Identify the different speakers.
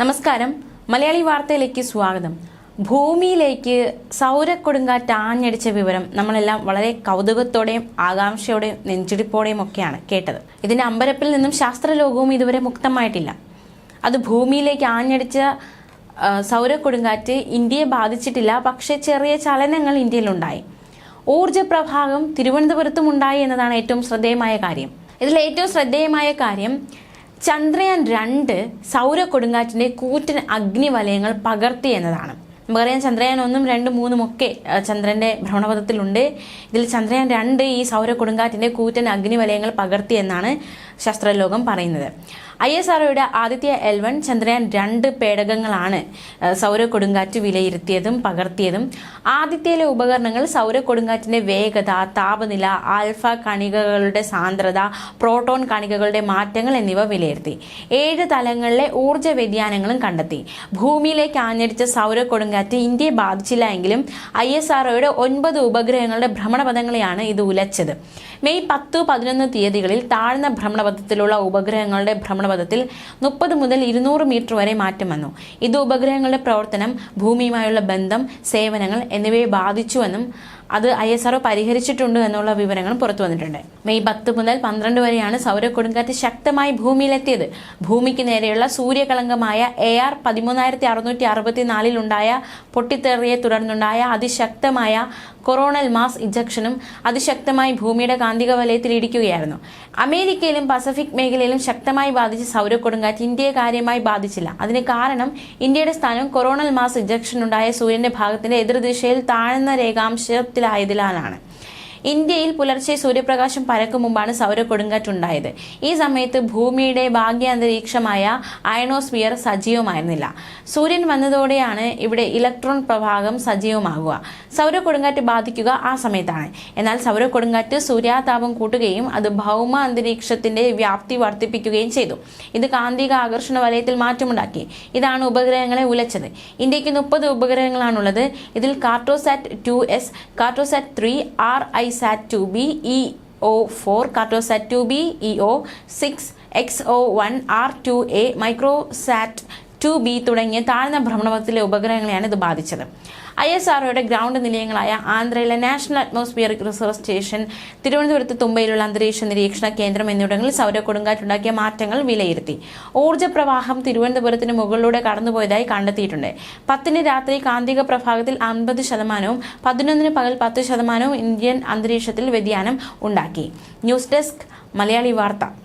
Speaker 1: നമസ്കാരം. മലയാളി വാർത്തയിലേക്ക് സ്വാഗതം. ഭൂമിയിലേക്ക് സൗരക്കൊടുങ്കാറ്റ് ആഞ്ഞടിച്ച വിവരം നമ്മളെല്ലാം വളരെ കൗതുകത്തോടെയും ആകാംക്ഷയോടെയും നെഞ്ചിടിപ്പോടെയും ഒക്കെയാണ് കേട്ടത്. ഇതിന്റെ അമ്പരപ്പിൽ നിന്നും ശാസ്ത്രലോകവും ഇതുവരെ മുക്തമായിട്ടില്ല. അത് ഭൂമിയിലേക്ക് ആഞ്ഞടിച്ച സൗരക്കൊടുങ്കാറ്റ് ഇന്ത്യയെ ബാധിച്ചിട്ടില്ല. പക്ഷേ ചെറിയ ചലനങ്ങൾ ഇന്ത്യയിലുണ്ടായി. ഊർജ പ്രഭാഗം തിരുവനന്തപുരത്തും ഉണ്ടായി എന്നതാണ് ഏറ്റവും ശ്രദ്ധേയമായ കാര്യം. ഇതിൽ ഏറ്റവും ശ്രദ്ധേയമായ കാര്യം ചന്ദ്രയാൻ രണ്ട് സൗര കൊടുങ്കാറ്റിന്റെ കൂറ്റൻ അഗ്നിവലയങ്ങൾ പകർത്തി എന്നതാണ്. നമുക്കറിയാം ചന്ദ്രയാൻ ഒന്നും രണ്ടും മൂന്നും ഒക്കെ ചന്ദ്രന്റെ ഭ്രമണപഥത്തിലുണ്ട്. ഇതിൽ ചന്ദ്രയാൻ രണ്ട് ഈ സൗര കൊടുങ്കാറ്റിന്റെ കൂറ്റൻ അഗ്നിവലയങ്ങൾ പകർത്തി എന്നാണ് ശാസ്ത്രലോകം പറയുന്നത്. ഐ എസ് ആർഒയുടെ ആദിത്യ എൽ വൺ ചന്ദ്രയാൻ രണ്ട് പേടകങ്ങളാണ് സൗര കൊടുങ്കാറ്റ് വിലയിരുത്തിയതും പകർത്തിയതും. ആദിത്യയിലെ ഉപകരണങ്ങൾ സൗര കൊടുങ്കാറ്റിന്റെ വേഗത താപനില ആൽഫ കണികകളുടെ സാന്ദ്രത പ്രോട്ടോൺ കണികകളുടെ മാറ്റങ്ങൾ എന്നിവ വിലയിരുത്തി. ഏഴ് തലങ്ങളിലെ ഊർജ വ്യതിയാനങ്ങളും കണ്ടെത്തി. ഭൂമിയിലേക്ക് ആഞ്ഞടിച്ച സൗര കൊടുങ്കാറ്റ് ഇന്ത്യയെ ബാധിച്ചില്ല എങ്കിലും ഐ എസ് ആർഒയുടെ ഒൻപത് ഉപഗ്രഹങ്ങളുടെ ഭ്രമണപഥങ്ങളെയാണ് ഇത് ഉലച്ചത്. മെയ് പത്ത് പതിനൊന്ന് തീയതികളിൽ താഴ്ന്ന ഭ്രമണപഥത്തിലുള്ള ഉപഗ്രഹങ്ങളുടെ ഭ്രമണപഥത്തിൽ മുപ്പത് മുതൽ ഇരുന്നൂറ് മീറ്റർ വരെ മാറ്റം വന്നു. ഇത് ഉപഗ്രഹങ്ങളുടെ പ്രവർത്തനം ഭൂമിയുമായുള്ള ബന്ധം സേവനങ്ങൾ എന്നിവയെ ബാധിച്ചുവെന്നും അത് ഐ എസ് ആർഒ പരിഹരിച്ചിട്ടുണ്ട് എന്നുള്ള വിവരങ്ങളും പുറത്തു വന്നിട്ടുണ്ട്. മെയ് പത്ത് മുതൽ പന്ത്രണ്ട് വരെയാണ് സൗര കൊടുങ്കാറ്റ് ശക്തമായി ഭൂമിയിലെത്തിയത്. ഭൂമിക്ക് നേരെയുള്ള സൂര്യകളങ്കമായ എ ആർ പതിമൂന്നായിരത്തി അറുന്നൂറ്റി അറുപത്തിനാലിലുണ്ടായ പൊട്ടിത്തെറിയെ തുടർന്നുണ്ടായ അതിശക്തമായ കൊറോണൽ മാസ് ഇജക്ഷനും അതിശക്തമായി ഭൂമിയുടെ കാന്തിക വലയത്തിൽ ഇടിക്കുകയായിരുന്നു. അമേരിക്കയിലും പസഫിക് മേഖലയിലും ശക്തമായി ബാധിച്ച സൗര കൊടുങ്കാറ്റ് ഇന്ത്യയെ കാര്യമായി ബാധിച്ചില്ല. അതിന് കാരണം ഇന്ത്യയുടെ സ്ഥാനം കൊറോണൽ മാസ് ഇജക്ഷൻ ഉണ്ടായ സൂര്യന്റെ ഭാഗത്തിന്റെ എതിർദിശയിൽ താഴ്ന്ന രേഖാംശത്തിലായതിനാലാണ് ഇന്ത്യയിൽ പുലർച്ചെ സൂര്യപ്രകാശം പരക്കും മുമ്പാണ് സൗര കൊടുങ്കാറ്റുണ്ടായത് ഈ സമയത്ത് ഭൂമിയുടെ ഭാഗ്യാന്തരീക്ഷമായ അയണോസ്ഫിയർ സജീവമായിരുന്നില്ല. സൂര്യൻ വന്നതോടെയാണ് ഇവിടെ ഇലക്ട്രോൺ പ്രഭാഗം സജീവമാകുക. സൗര കൊടുങ്കാറ്റ് ബാധിക്കുക ആ സമയത്താണ്. എന്നാൽ സൗര കൊടുങ്കാറ്റ് സൂര്യാതാപം കൂട്ടുകയും അത് ഭൗമ അന്തരീക്ഷത്തിന്റെ വ്യാപ്തി വർദ്ധിപ്പിക്കുകയും ചെയ്തു. ഇത് കാന്തിക ആകർഷണ വലയത്തിൽ മാറ്റമുണ്ടാക്കി. ഇതാണ് ഉപഗ്രഹങ്ങളെ ഉലച്ചത്. ഇന്ത്യയ്ക്ക് മുപ്പത് ഉപഗ്രഹങ്ങളാണുള്ളത്. ഇതിൽ Cartosat two S Cartosat three R I sat two b e o EO4, cartosat two b e o EO6, XO1, R2A, micro sat. Two B തുടങ്ങിയ താഴ്ന്ന ഭ്രമണപഥത്തിലെ ഉപഗ്രഹങ്ങളെയാണ് ഇത് ബാധിച്ചത്. ഐ എസ് ആർഒയുടെ ഗ്രൗണ്ട് നിലയങ്ങളായ ആന്ധ്രയിലെ നാഷണൽ അറ്റ്മോസ്ഫിയറിക് റിസർച്ച് സ്റ്റേഷൻ തിരുവനന്തപുരത്ത് തുമ്പയിലുള്ള അന്തരീക്ഷ നിരീക്ഷണ കേന്ദ്രം എന്നിവിടങ്ങളിൽ സൗര കൊടുങ്കാറ്റുണ്ടാക്കിയ മാറ്റങ്ങൾ വിലയിരുത്തി. ഊർജ പ്രവാഹം തിരുവനന്തപുരത്തിന് മുകളിലൂടെ കടന്നുപോയതായി കണ്ടെത്തിയിട്ടുണ്ട്. പത്തിന് രാത്രി കാന്തിക പ്രഭാഗത്തിൽ അൻപത് ശതമാനവും പതിനൊന്നിന് പകൽ പത്ത് ശതമാനവും ഇന്ത്യൻ അന്തരീക്ഷത്തിൽ വ്യതിയാനം ഉണ്ടാക്കി. ന്യൂസ് ഡെസ്ക് മലയാളി വാർത്ത.